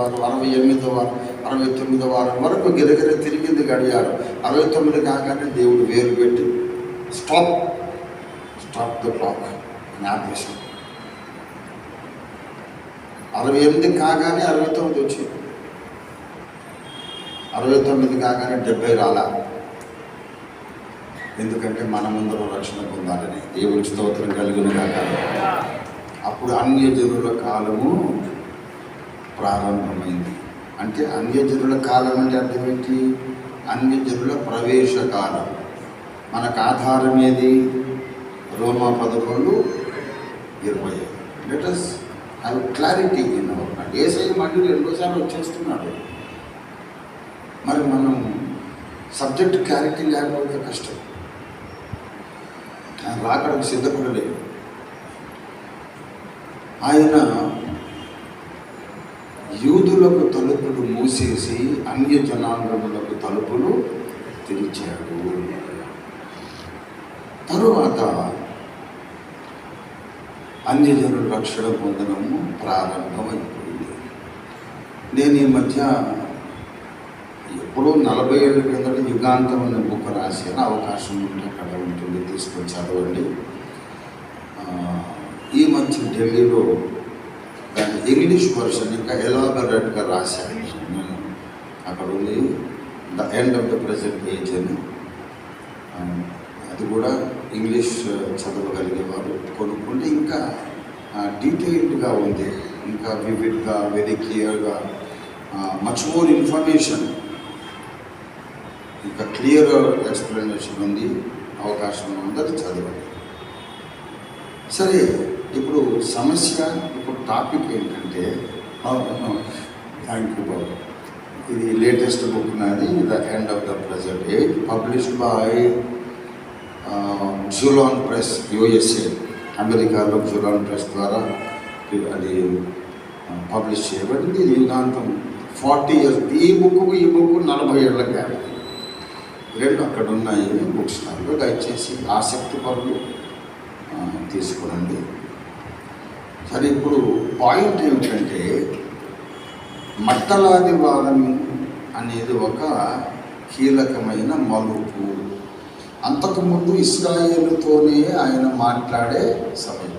వారు అరవై ఎనిమిదో వారు అరవై తొమ్మిదో వారం వరకు గిరగిర తిరిగింది గడియారు. అరవై తొమ్మిది కాగానే దేవుడు వేలు పెట్టి స్టాప్ స్టాప్ ద క్లాక్ అని ఆదేశం. అరవై ఎనిమిది కాగానే అరవై తొమ్మిది వచ్చింది. అరవై తొమ్మిది కాగానే డెబ్బై రాలా. ఎందుకంటే మన ముందర రక్షణ పొందాలని దేవుని స్తోత్రం కలిగిన కాక అప్పుడు అన్యజనుల కాలము ప్రారంభమైంది. అంటే అన్యజనుల కాలం అంటే అర్థం ఏంటి అన్యజనుల ప్రవేశ కాలం. మనకు ఆధారం ఏది? రోమా పదకొండు ఇరవై let us have clarity in our mind ఏసై మళ్ళీ రెండోసార్లు వచ్చేస్తున్నాడు. మరి మనం సబ్జెక్ట్ క్లారిటీ లేకపోతే కష్టం. ఆయన రాకడానికి సిద్ధపడలేదు. ఆయన యూదులకు తలుపులు మూసేసి అన్య జనాంగములకు తలుపులు తెరిచాడు. తరువాత అన్యజనుల రక్షణ పొందడము ప్రారంభమైపోయింది. నేను ఈ మధ్య ఎప్పుడో నలభై ఏళ్ళ కిందట యుగాంతం అనే బుక్ రాసాను అవకాశం ఉంటే అక్కడ ఉంటుంది తీసుకొని చదవండి. ఈ మధ్య ఢిల్లీలో ఇంగ్లీష్ వర్షన్ ఇంకా ఎలాబరేట్గా రాశాను నేను అక్కడ ఉంది the end of the present age అని అది కూడా ఇంగ్లీష్ చదవగలిగే వారు కొనుక్కుంటే ఇంకా డీటెయిల్డ్గా ఉంది. ఇంకా వివిడ్గా వెరీ క్లియర్గా మచ్ మోర్ ఇన్ఫర్మేషన్ ఇంకా క్లియర్ ఎక్స్ప్లెనేషన్ ఉంది అవకాశం ఉందని చదవండి. సరే ఇప్పుడు సమస్య ఇప్పుడు టాపిక్ ఏంటంటే థ్యాంక్ యూ బాబు. ఇది లేటెస్ట్ బుక్ నాది the end of the present age published by Xulon Press USA. అమెరికాలో జూలాన్ ప్రెస్ ద్వారా అది పబ్లిష్ చేయబడింది. ఇది ఫార్టీ ఇయర్స్ ఈ బుక్ ఈ బుక్ నలభై ఏళ్ళ గ్యాప్ రెండు అక్కడ ఉన్నాయి బుక్ స్టాల్లో దయచేసి ఆసక్తి పనులు ఆ, అది ఇప్పుడు పాయింట్ ఏమిటంటే మట్టలాది వారం అనేది ఒక కీలకమైన మలుపు. అంతకుముందు ఇస్రాయేలుతోనే ఆయన మాట్లాడే సమయం.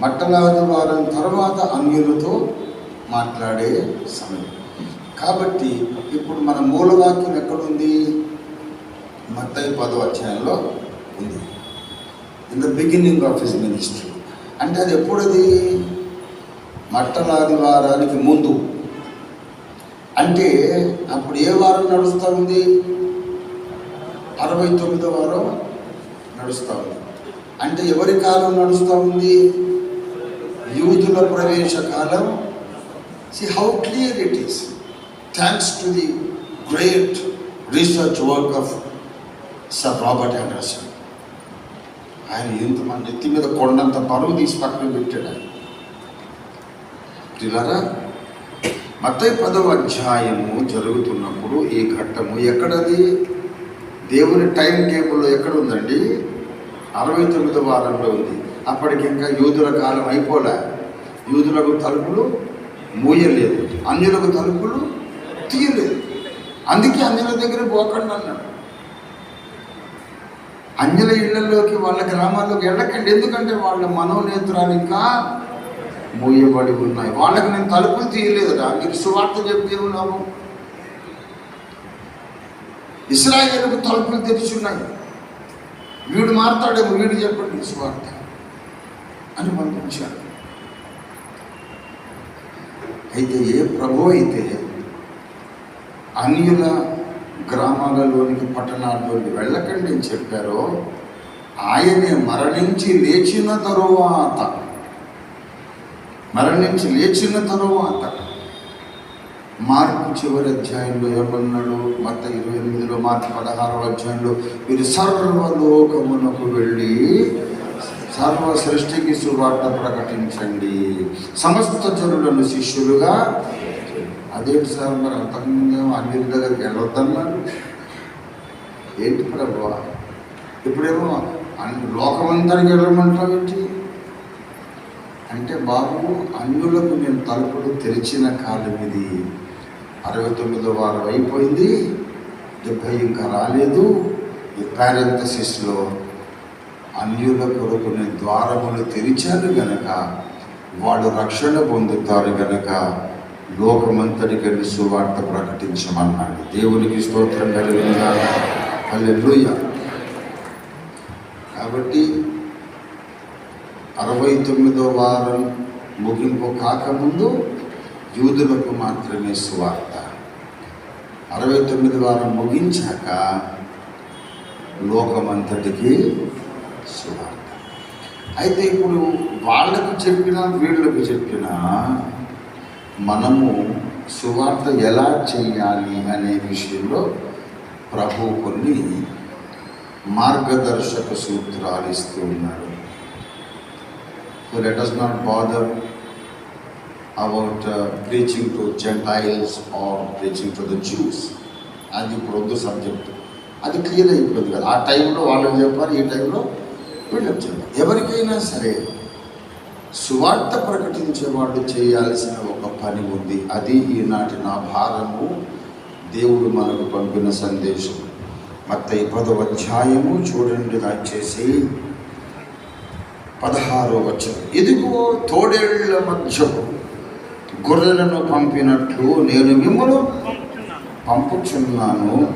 మట్టలాది వారం తర్వాత అన్యులతో మాట్లాడే సమయం. కాబట్టి ఇప్పుడు మన మూలవాక్యం ఎక్కడుంది? మత్తయి పదో అధ్యాయంలో ఉంది. In the beginning of his ministry అంటే అది ఎప్పుడది? మట్టలాది వారానికి ముందు. అంటే అప్పుడు ఏ వారం నడుస్తూ ఉంది? అరవై తొమ్మిదో వారం నడుస్తూ ఉంది. అంటే ఎవరి కాలం నడుస్తూ ఉంది? యూదుల ప్రవేశ కాలం. See how clear it is thanks to the great research work of Sir Robert Anderson ఆయన ఎంతమంది నెత్తి మీద కొండంత పరువు తీసి పక్కన పెట్టాడు ఆయన. పిల్లరా మతయ పదవ అధ్యాయము జరుగుతున్నప్పుడు ఈ ఘట్టము ఎక్కడది? దేవుని టైం టేబుల్లో ఎక్కడ ఉందండి? అరవై తొమ్మిదో వారంలో ఉంది. అప్పటికి ఇంకా యూదుల కాలం అయిపోలే. యూదులకు తలుపులు మూయలేదు. అన్యులకు తలుపులు తీయలేదు. అందుకే అన్యుల దగ్గర పోకండి అన్నాడు. అన్యుల ఇళ్ళలోకి వాళ్ళ గ్రామాల్లోకి వెళ్ళకండి. ఎందుకంటే వాళ్ళ మనోనేత్రాలు ఇంకా మూయబడి ఉన్నాయి. వాళ్ళకి నేను తలుపులు తీయలేదురా మీరు సువార్త చెప్తే ఉన్నాము ఇస్రాయేల్కు తలుపులు తెరిచి ఉన్నాయి వీడు మారుతాడేమో వీడు చెప్పండి సువార్త అని పంపించాడు. అయితే ఏ ప్రభు అయితే అన్యుల గ్రామాలలోనికి పట్టణాల్లోకి వెళ్ళకండి అని చెప్పారో ఆయనే మరణించి లేచిన తరువాత మరణించి లేచిన తరువాత మార్పు చివరి అధ్యాయంలో ఏమన్నాడు? మత ఇరవై ఎనిమిదిలో మార్పు పదహారవ అధ్యాయంలో మీరు సర్వలోకమునకు వెళ్ళి సర్వ సృష్టికి సువార్త ప్రకటించండి. సమస్త జనులను శిష్యులుగా అదేంటి సార్ మరి అంతకుముందు అన్ని దగ్గరికి వెళ్ళొద్దన్నాడు ఏంటి ప్రభు? ఇప్పుడేమో అన్ని లోకమంతరికి వెళ్ళమంటావు ఏంటి? అంటే బాబు అన్యులకు నేను తలుపులు తెరిచిన కాలం ఇది. అరవై తొమ్మిదో వారం అయిపోయింది డెబ్బై ఇంకా రాలేదు. ఈ పారెంథసిస్లో అన్యుల కొరకు నేను ద్వారములు తెరిచాను గనక వాళ్ళు రక్షణ పొందుతారు గనక లోకమంతటికి సువార్త ప్రకటించమన్నాడు. దేవునికి స్తోత్రం కలిగిన హల్లెలూయా. కాబట్టి అరవై తొమ్మిదో వారం ముగింపు కాకముందు యూదులకు మాత్రమే సువార్త. అరవై తొమ్మిది వారం ముగించాక లోకమంతటికి సువార్త. అయితే ఇప్పుడు వాళ్ళకు చెప్పినా వీళ్ళకు చెప్పినా మనము సువార్త ఎలా చేయాలి అనే విషయంలో ప్రభు కొన్ని మార్గదర్శక సూత్రాలు ఇస్తూ ఉన్నాడు. So let us not bother about preaching to Gentiles or preaching to the Jews అది ఇప్పుడు వద్దు సబ్జెక్ట్ అది క్లియర్ అయిపోయింది కదా. ఆ టైంలో వాళ్ళు చెప్పారు ఈ టైంలో వీళ్ళు చెప్పారు ఎవరికైనా సరే సువార్త ప్రకటించేవాడు చేయాల్సిన ఒక పని ఉంది. అది ఈనాటి నా భారము దేవుడు మనకు పంపిన సందేశం. మత్తయి పదవ అధ్యాయము చూడండి దయచేసి. పదహారో వచ్చిన ఇదిగో తోడేళ్ళ మధ్య గొర్రెలను పంపినట్లు నేను మిమ్మల్ని పంపుచున్నాను.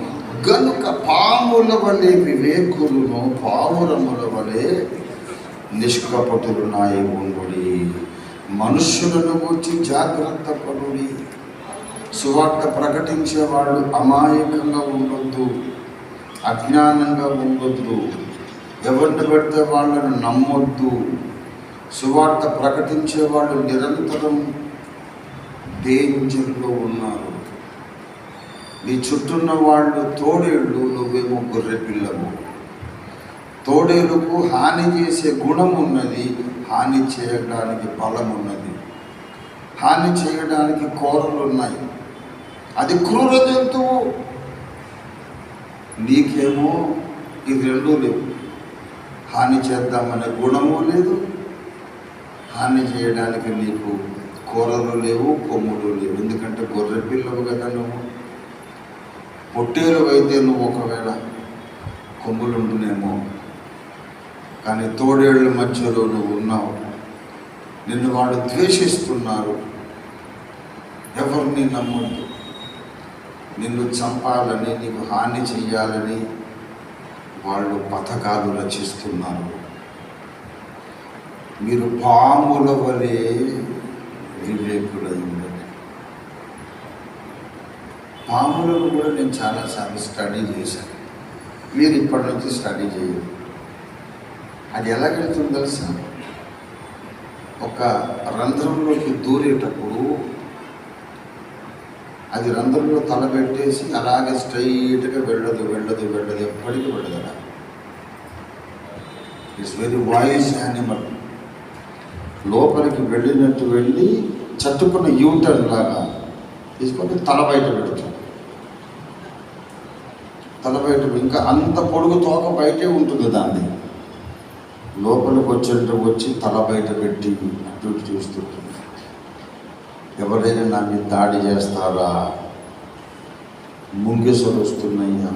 గనుక పాముల వలె వివేకులను పావురముల వలె నిష్కపటులు నాయి ఉండుడి మనుష్యులను వచ్చి జాగ్రత్త పడుడి సువార్త ప్రకటించే వాళ్ళు అమాయకంగా ఉండొద్దు అజ్ఞానంగా ఉండొద్దు. ఎవరిని పెడితే వాళ్ళను నమ్మొద్దు. సువార్త ప్రకటించే వాళ్ళు నిరంతరం డేంజర్లో ఉన్నారు. నీ చుట్టూన్న వాళ్ళు తోడేళ్ళు నువ్వేమో గొర్రె పిల్లము తోడేలుకు హాని చేసే గుణం ఉన్నది హాని చేయడానికి బలం ఉన్నది హాని చేయడానికి కోరలు ఉన్నాయి అది క్రూర జంతువు. నీకేమో ఇది రెండూ లేవు. హాని చేద్దామనే గుణము లేదు. హాని చేయడానికి నీకు కూరలు లేవు కొమ్ములు లేవు. ఎందుకంటే గొర్రె పిల్లవు కదా నువ్వు. పొట్టేలు అయితే నువ్వు ఒకవేళ కొమ్ములుండునేమో కానీ తోడేళ్ళ మధ్యలో నువ్వు ఉన్నావు. నిన్ను వాళ్ళు ద్వేషిస్తున్నారు. ఎవరిని నమ్మొద్దు. నిన్ను చంపాలని నీకు హాని చెయ్యాలని వాళ్ళు పథకాలు రచిస్తున్నారు. మీరు పాముల వలె వివేకులై ఉండండి పాములను కూడా నేను చాలాసార్లు స్టడీ చేశాను. మీరు ఇప్పటి నుంచి స్టడీ చేయండి. అది ఎలాగెళ్తుందో తెలుసా? ఒక రంధ్రంలోకి దూరేటప్పుడు అది రంధ్రంలో తల పెట్టేసి అలాగే స్ట్రైట్గా వెళ్ళదు వెళ్ళదు వెళ్ళదు ఎప్పటికీ వెళ్ళదు అలా. ఇట్స్ వెరీ వాయిస్ యానిమల్ లోపలికి వెళ్ళినట్టు వెళ్ళి చట్టుకున్న యూటర్ లాగా తీసుకొని తల బయట పెడుతుంది. తల బయట ఇంకా అంత పొడుగు తోక బయటే ఉంటుంది దాన్ని. లోపలికి వచ్చేట వచ్చి తల బయట పెట్టి అటు ఇటు చూస్తుంటుంది. ఎవరైనా నా మీద దాడి చేస్తారా? ముంగిసలు వస్తున్నాయా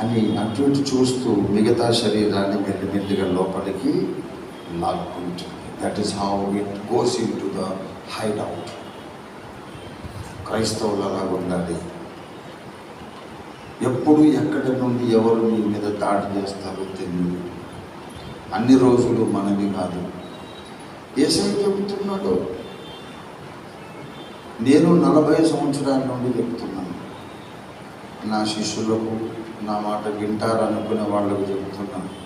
అని అటు ఇటు చూస్తూ మిగతా శరీరాన్ని మెల్లిమెల్లిగా లోపలికి లాక్కుంటుంది. That is how it goes into the hideout క్రైస్తవులు అలా ఉండాలి. ఎప్పుడు ఎక్కడి నుండి ఎవరు మీ మీద దాడి చేస్తారో తెలియదు అన్ని రోజులు మనవి కాదు. ఏసై చెబుతున్నాడు నేను నలభై సంవత్సరాల నుండి చెబుతున్నాను. నా శిష్యులకు నా మాట వింటారనుకునే వాళ్ళకు చెబుతున్నాను.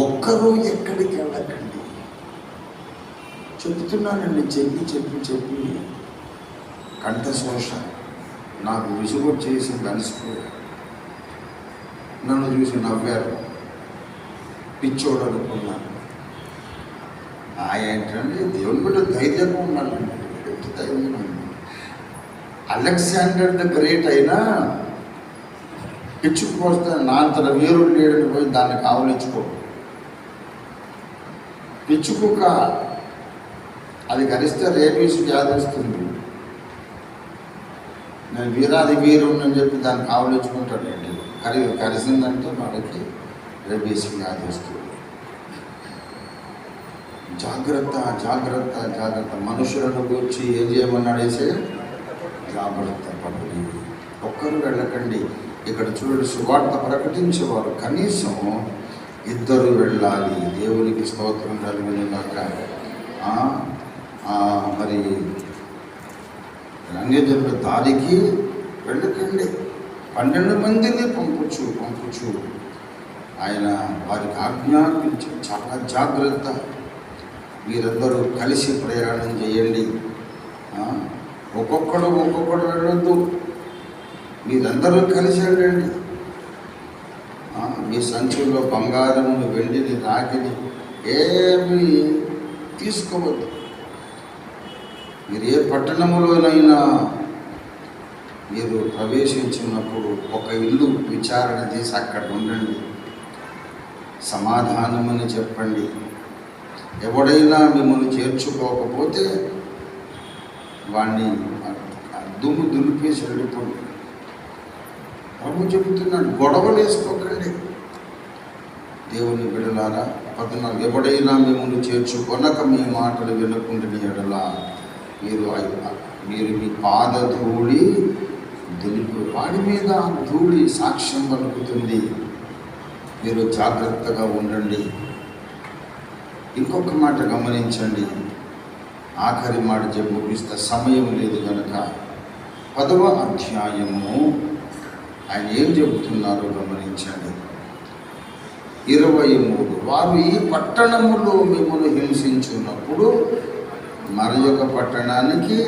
ఒక్కరూ ఎక్కడికి వెళ్ళకండి. చెబుతున్నానండి చెప్పి చెప్పి చెప్పి. కంఠశోష నాకు విసుగు చేసి కలిసిపోయారు నన్ను చూసి నవ్వారు. పిచ్చోడు అనుకున్నాను ఆ ఏంటంటే దేవుని బిడ్డ ధైర్యంగా ఉన్నానండి ఎంత ధైర్యం అలెగ్జాండర్ ద గ్రేట్ అయినా పిచ్చుకుపోస్తే నా అంతట వీరుడు లేడని పోయి దాన్ని కావలించుకో పిచ్చుకుక్క అది కరిస్తే రేబీస్ వ్యాధి వస్తుంది నేను వీరాది వీరు అని చెప్పి దాన్ని కావలించుకుంటాడు అండి కరి కరిసిందంటే మనకి రేబీస్ వ్యాధి వస్తుంది జాగ్రత్త జాగ్రత్త జాగ్రత్త. మనుషులను గురించి ఏం చేయమన్నాడు వేసే జాగ్రత్త పడి ఒక్కరు వెళ్ళకండి. ఇక్కడ చూడండి సువార్త ప్రకటించేవారు కనీసం ఇద్దరు వెళ్ళాలి. దేవునికి స్తోత్రం కలిగినగాక ఆ, ఆ, మరి అన్యజనుల దారికి వెళ్ళకండి. పన్నెండు మందిని పంపచ్చు పంపచ్చు ఆయన వారికి ఆజ్ఞాపించి చాలా జాగ్రత్త. మీరందరూ కలిసి ప్రయాణం చేయండి. ఒక్కొక్కడు ఒక్కొక్కడు వెళ్ళొద్దు. మీరందరూ కలిసి వెళ్ళండి. మీ సంచుల్లో బంగారమును వెండిని రాగిని ఏమి తీసుకోవద్దు. మీరు ఏ పట్టణములోనైనా మీరు ప్రవేశించినప్పుడు ఒక ఇల్లు విచారణ చేసి అక్కడ ఉండండి. సమాధానమని చెప్పండి. ఎవడైనా మిమ్మల్ని చేర్చుకోకపోతే వాణ్ణి ఆ దుమ్ము దులిపేసి వెళ్ళిపోండి. ప్రభు చెబుతున్నాడు గొడవలు వేసుకోకండి. దేవుని బిడలారా పద్నాలుగు ఎవడైనా మిమ్మల్ని చేర్చుకొనక మీ మాటలు వినకుండా ఎడలా మీరు మీరు మీ పాద ధూళి దులిపి వాడి మీద ధూళి సాక్ష్యం పలుకుతుంది. మీరు జాగ్రత్తగా ఉండండి. ఇంకొక మాట గమనించండి. ఆఖరి మాట చెప్పు ముగిస్తే. సమయం లేదు కనుక పదవ అధ్యాయము. ఆయన ఏం చెబుతున్నారో గమనించండి. ఇరవై మూడు. వారు ఈ పట్టణములో మిమ్మల్ని హింసించున్నప్పుడు మరి యొక్క పట్టణానికి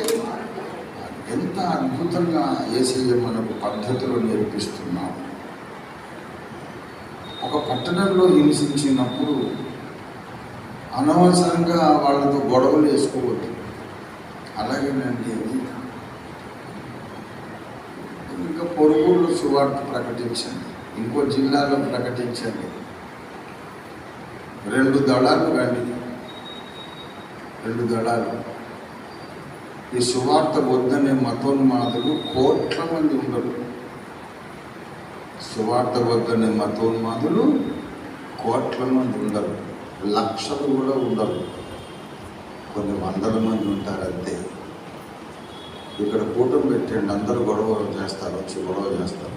ఎంత అద్భుతంగా ఏసయ్య మనకు పద్ధతులు నేర్పిస్తున్నాము ఒక పట్టణంలో హింసించినప్పుడు అనవసరంగా వాళ్ళతో గొడవలు వేసుకోవద్దు. అలాగేనండి ఇంకా పొరుగుళ్ళు సువార్త ప్రకటించండి. ఇంకో జిల్లాలో ప్రకటించండి. రెండు దళాలు రండి. రెండు దళాలు. ఈ సువార్త వద్దనే మతోన్మాదులు కోట్ల మంది ఉండరు. సువార్త వద్దనే మతోన్మాదులు కోట్ల మంది ఉండరు. లక్షలు కూడా ఉండరు. కొన్ని వందల మంది ఉంటారు అంతే ఇక్కడ కూటమి పెట్టండి అందరూ గొడవ చేస్తారు వచ్చి గొడవ చేస్తారు.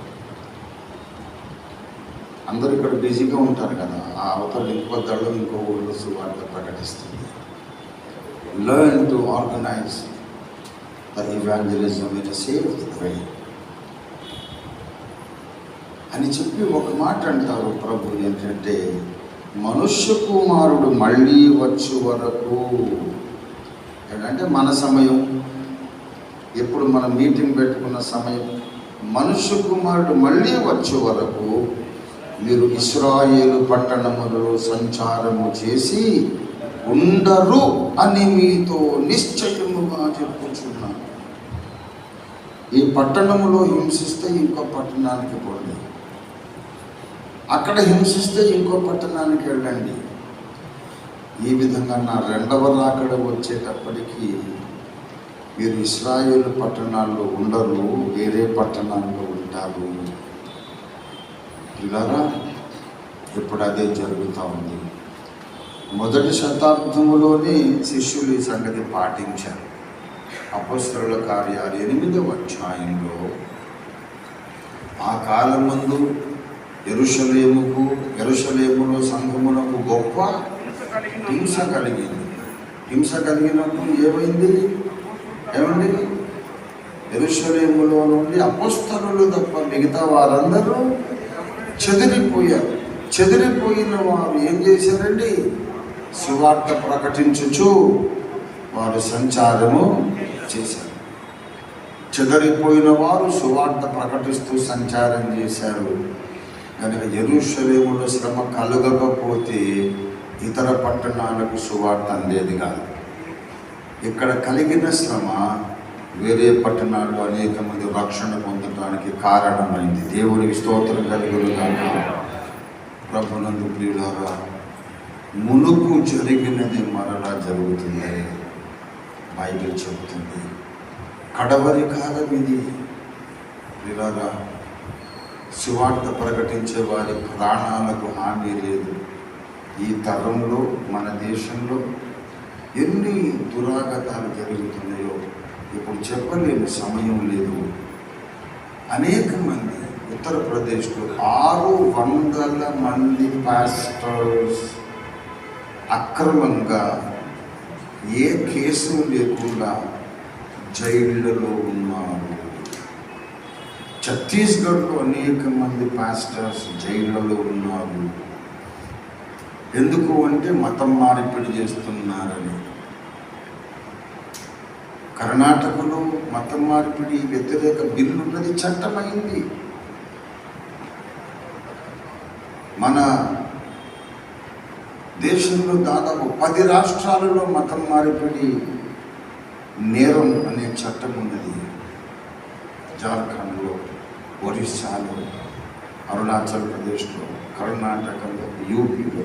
అందరూ ఇక్కడ బిజీగా ఉంటారు కదా ఆ అవతల ఇంకో దళం ఇంకో ఊళ్ళో సువార్త ప్రకటిస్తుంది. Learn to organise the evangelism in safe way అని చెప్పి ఒక మాట అంటారు ప్రభు ఏంటంటే మనుష్య కుమారుడు మళ్ళీ వచ్చు వరకు ఏంటంటే మన సమయం ఎప్పుడు మనం మీటింగ్ పెట్టుకున్న సమయం మనుష్య కుమారుడు మళ్ళీ వచ్చే వరకు మీరు ఇస్రాయేలు పట్టణములలో సంచారము చేసి ఉండరు అని మీతో నిశ్చయముగా చెప్పుచున్నాను. ఈ పట్టణములో హింసిస్తే ఇంకో పట్టణానికి పోలేదు అక్కడ హింసిస్తే ఇంకో పట్టణానికి వెళ్ళండి. ఈ విధంగా నా రెండవ రాకడ వచ్చేటప్పటికీ మీరు ఇస్రాయేల్ పట్టణాల్లో ఉండరు వేరే పట్టణాల్లో ఉంటారు. ఇలారా ఇప్పుడు అదే జరుగుతూ ఉంది. మొదటి శతాబ్దములోనే శిష్యులు ఈ సంగతి పాటించారు. అపస్సుల కార్యాలు ఎనిమిదవ అధ్యాయంలో ఆ కాలం ముందు ఎరుషలేముకు ఎరుషలేములో సంఘమునకు గొప్ప హింస కలిగింది. హింస కలిగినప్పుడు ఏమైంది? ఏమండి? ఎరుషలేములో నుండి అపస్తరులు తప్ప మిగతా వారందరూ చెదిరిపోయారు. చెదిరిపోయిన వారు ఏం చేశారండి? సువార్త ప్రకటించుచు వారు సంచారము చేశారు. చెదరిపోయిన వారు సువార్త ప్రకటిస్తూ సంచారం చేశారు. కనుక ఎరుషలేములో శ్రమ కలగకపోతే ఇతర పట్టణాలకు సువార్త అందేది కాదు. ఇక్కడ కలిగిన శ్రమ వేరే పట్టణాల్లో అనేక మంది రక్షణ పొందడానికి కారణమైంది. దేవునికి స్తోత్రం కలిగిన ప్రభునందు ప్రియులారా మునుకు జరిగినది మరలా జరుగుతుంది. బైబిల్ చెబుతుంది. కడవరి కాలం ఇది. ప్రియులారా సువార్త ప్రకటించే వారి ప్రాణాలకు హాని లేదు. ఈ తరంలో మన దేశంలో ఎన్ని దురాగతాలు జరుగుతున్నాయో ఇప్పుడు చెప్పలేని సమయం లేదు. అనేక మంది ఉత్తరప్రదేశ్లో ఆరు వందల మంది పాస్టర్స్ అక్రమంగా ఏ కేసు లేకుండా జైళ్ళలో ఉన్నారు. ఛత్తీస్గఢ్లో అనేక మంది పాస్టర్స్ జైళ్ళలో ఉన్నారు. ఎందుకు అంటే మతం మార్పిడి చేస్తున్నారని. కర్ణాటకలో మతం మార్పిడి వ్యతిరేక బిల్లు ఉన్నది చట్టమైంది. మన దేశంలో దాదాపు పది రాష్ట్రాలలో మతం మార్పిడి నేరం అనే చట్టం ఉన్నది. జార్ఖండ్ ఒరిస్సాలో అరుణాచల్ ప్రదేశ్లో కర్ణాటకలో యూపీలో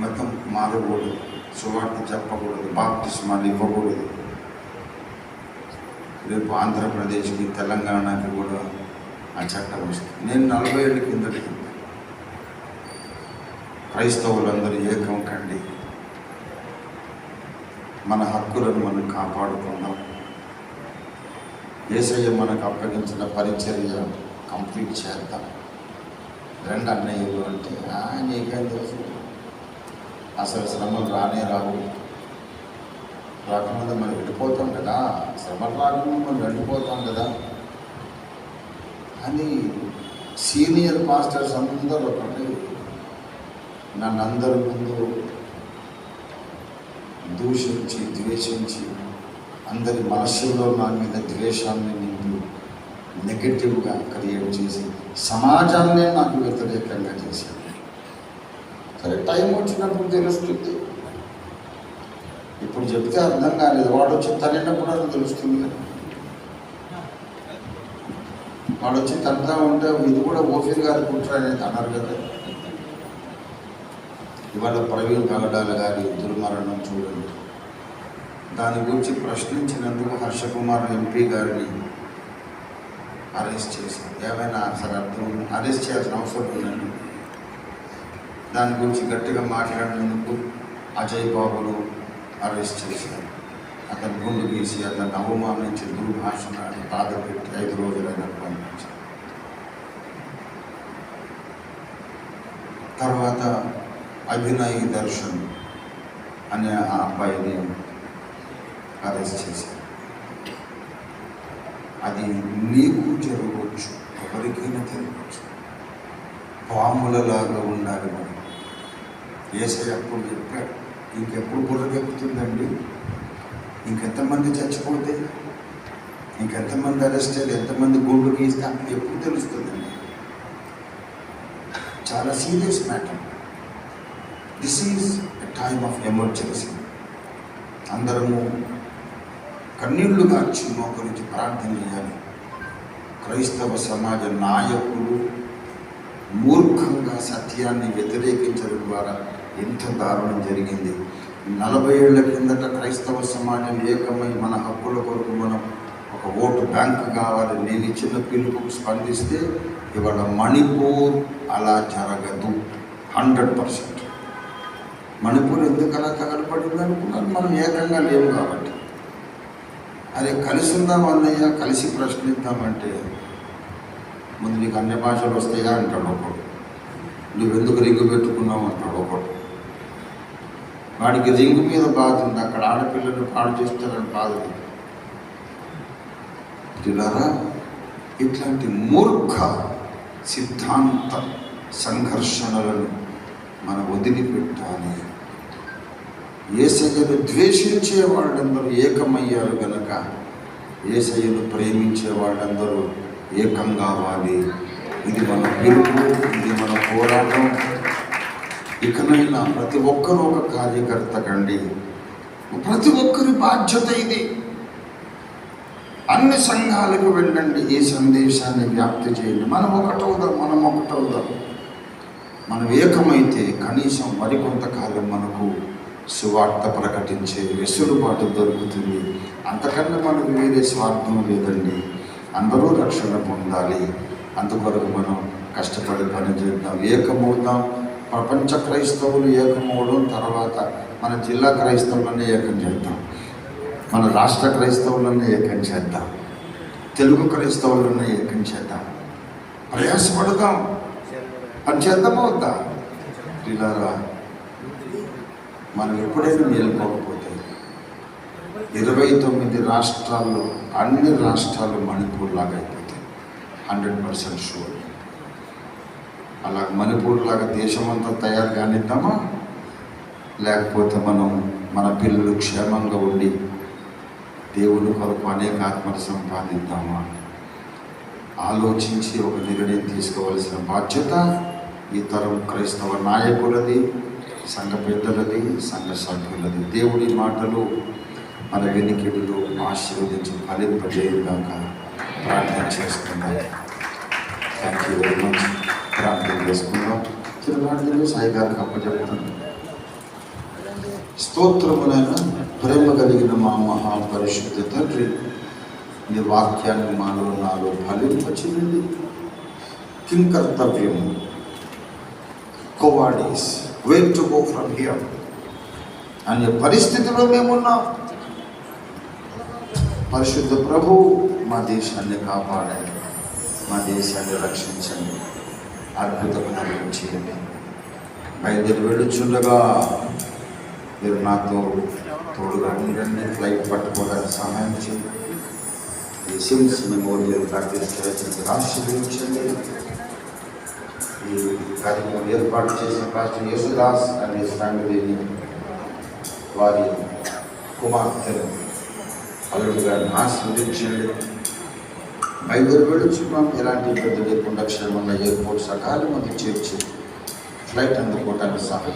మతం మారకూడదు సువార్త చెప్పకూడదు బాప్తిస్మాలు ఇవ్వకూడదు. రేపు ఆంధ్రప్రదేశ్కి తెలంగాణకి కూడా ఆ చట్టం వస్తుంది. నేను నలభై ఏళ్ళ కిందటి క్రైస్తవులందరూ ఏకం కండి. మన హక్కులను మనం కాపాడుకుందాం. ఏసయ్య మనకు అప్పగించిన పరిచర్య కంప్లీట్ చేద్దాం. రెండు అన్నయ్యలు అంటే నీకేం తెలుసు? అసలు శ్రమలు రానే రావు. రాకముందు మనం వెళ్ళిపోతాం కదా. శ్రమలు రాకముందు మనం వెళ్ళిపోతాం కదా. అని సీనియర్ మాస్టర్స్ అందరూ ఒకటి నన్ను అందరి ముందు దూషించి ద్వేషించి అందరి మనస్సులో నా మీద ద్వేషాన్ని నింపి నెగటివ్గా క్రియేట్ చేసి సమాజాన్నే నాకు వ్యతిరేకంగా చేశాను సరే టైం వచ్చినప్పుడు తెలుస్తుంది. ఇప్పుడు చెప్తే అర్థం కాలేదు. వాడు వచ్చి తనేటప్పుడు అది తెలుస్తుంది కదా. వాడు వచ్చి తంతా ఉంటే ఇది కూడా ఓఫీర్ గారు కుట్ర అన్నారు కదా. ఇవాళ ప్రవీణ్ పగడాల గారి దుర్మరణం చూడండి. దాని గురించి ప్రశ్నించినందుకు హర్షకుమార్ ఎంపీ గారిని అరెస్ట్ చేశారు. ఏమైనా అసలు అర్థం? అరెస్ట్ చేయాల్సిన అవసరం ఉందండి. దాని గురించి గట్టిగా మాట్లాడినందుకు అజయ్ బాబును అరెస్ట్ చేశారు. అతను గుండు గీసి అతను అవమానించి దుర్భాషణ బాధ పెట్టి ఐదు రోజులైనా పంపించారు తర్వాత అభినయ్ దర్శన్ అనే ఆ అబ్బాయిని అరెస్ట్ చేశారు. అది నీకు జరగవచ్చు ఎవరికైనా జరగవచ్చు. పాములలాగా ఉండాలి మనం. ఏసై అప్పుడు చెప్పాడు ఇంకెప్పుడు బుర్రకెక్కుతుందండి ఇంకెంతమంది చచ్చిపోతే? ఇంకెంతమంది అరెస్ట్ అయ్యి ఎంతమంది గుండు గీస్తే? ఎప్పుడు తెలుస్తుందండి? చాలా serious matter. This is a time of emergency అందరము కన్నీళ్ళు గార్చి మోకరించి ప్రార్థన చేయాలి. క్రైస్తవ సమాజ నాయకులు మూర్ఖంగా సత్యాన్ని వ్యతిరేకించడం ద్వారా ఎంత దారుణం జరిగింది. నలభై ఏళ్ళ కిందట క్రైస్తవ సమాజం ఏకమై మన హక్కుల కొరకు మనం ఒక ఓటు బ్యాంక్ కావాలి. నేను ఇచ్చిన పిలుపుకు స్పందిస్తే ఇవాళ మణిపూర్ అలా జరగదు. Hundred percent. మణిపూర్ ఎందుకు అలా తగలపడింది అనుకున్నాను మనం ఏకంగా లేవు కాబట్టి. అదే కలిసి ఉందాం అన్నయ్య కలిసి ప్రశ్నిద్దామంటే. ముందు నీకు అన్ని భాషలు వస్తాయా అంటాడు ఒకడు. నువ్వెందుకు రింగు పెట్టుకున్నావు అంటాడు ఒకడు. వాడికి రింగు మీద బాధ ఉంది అక్కడ ఆడపిల్లలు పాడు చేస్తారని బాధ ఉంది. పిల్లరా ఇట్లాంటి మూర్ఖ సిద్ధాంత సంఘర్షణలను మనం వదిలిపెట్టాలి. ఏసయ్యను ద్వేషించే వాళ్ళందరూ ఏకమయ్యారు గనక ఏసయ్యను ప్రేమించే వాళ్ళందరూ ఏకం కావాలి ఇది మన పిలుపు ఇది మన పోరాటం. ఇకనైనా ప్రతి ఒక్కరూ ఒక కార్యకర్త కండి. ప్రతి ఒక్కరి బాధ్యత ఇది. అన్ని సంఘాలకు వెళ్ళండి ఈ సందేశాన్ని వ్యాప్తి చేయండి. మనం ఒకటవుదాం మనం ఒకటవుదాం. మనం ఏకమైతే కనీసం మరికొంతకాలం మనకు సువార్త ప్రకటించే వెసులుబాటు దొరుకుతుంది. అంతకన్నా మనకు వేరే స్వార్థం లేదండి. అందరూ రక్షణ పొందాలి. అందుకొరకు మనం కష్టపడి పని చేద్దాం. ఏకమవుదాం. ప్రపంచ క్రైస్తవులు ఏకమవడం తర్వాత మన జిల్లా క్రైస్తవులనే ఏకం చేద్దాం. మన రాష్ట్ర క్రైస్తవులన్నీ ఏకం చేద్దాం. తెలుగు క్రైస్తవులన్నీ ఏకం చేద్దాం. ప్రయాసపడదాం. పని చేద్దామవుతా. ఇలా పిల్లరా మనం ఎప్పుడైనా మేలుకోకపోతే ఇరవై తొమ్మిది రాష్ట్రాల్లో అన్ని రాష్ట్రాలు మణిపూర్ లాగా అయిపోతాయి. Hundred percent sure. అలా మణిపూర్ లాగా దేశం అంతా తయారు కానిద్దామా? లేకపోతే మనం మన పిల్లలు క్షేమంగా ఉండి దేవుని కొరకు అనేక ఆత్మలు సంపాదిద్దామా? ఆలోచించి ఒక నిర్ణయం తీసుకోవాల్సిన బాధ్యత ఈ తరం క్రైస్తవ నాయకులది. సంఘ పెద్దలది సంఘ సభ్యులది. దేవుడి మాటలు మన వెనికిడులు ఆశీర్వదించి ఫలింపజేయగాక ప్రార్థన చేసుకుందాం. థ్యాంక్ యూ వెరీ మచ్ ప్రార్థన చేసుకుందాం. చిన్న ప్రార్థనలు సాయి అప్పచెప్తాను స్తోత్రములైన ప్రేమ కలిగిన మా మహాపరిశుద్ధ తండ్రి నీ వాక్యాన్ని మాలో నాలో ఫలింపచేయండి. కిం కర్తవ్యం where to go from here అనే పరిస్థితిలో మేమున్నాం. పరిశుద్ధ ప్రభు మా దేశాన్ని కాపాడండి. మా దేశాన్ని రక్షించండి. అద్భుతం చేయండి బయలుదేరి వెళ్ళుచుండగా మీరు నాతో తోడుగా ఉండండి. ఫ్లైట్ పట్టుకోవడానికి సహాయం చేయండి. ఈ సిమ్స్ మెమోరియల్ ప్రాక్టీస్ చేసిన ఆశీర్వదించండి ఈ కార్యక్రమం ఏర్పాటు చేసిన పాస్టర్ యేసుదాస్ అనే ఫ్యామిలీని వారి కుమార్తెను అల్లుడు గారిని ఆశీర్వదించండి. బయలుదేరి వెళ్ళుచున్నాం ఎలాంటి ఇబ్బంది లేకుండా క్షేమంగా ఎయిర్పోర్ట్ సకాలం చేర్చి ఫ్లైట్ అందుకోవడానికి సహాయం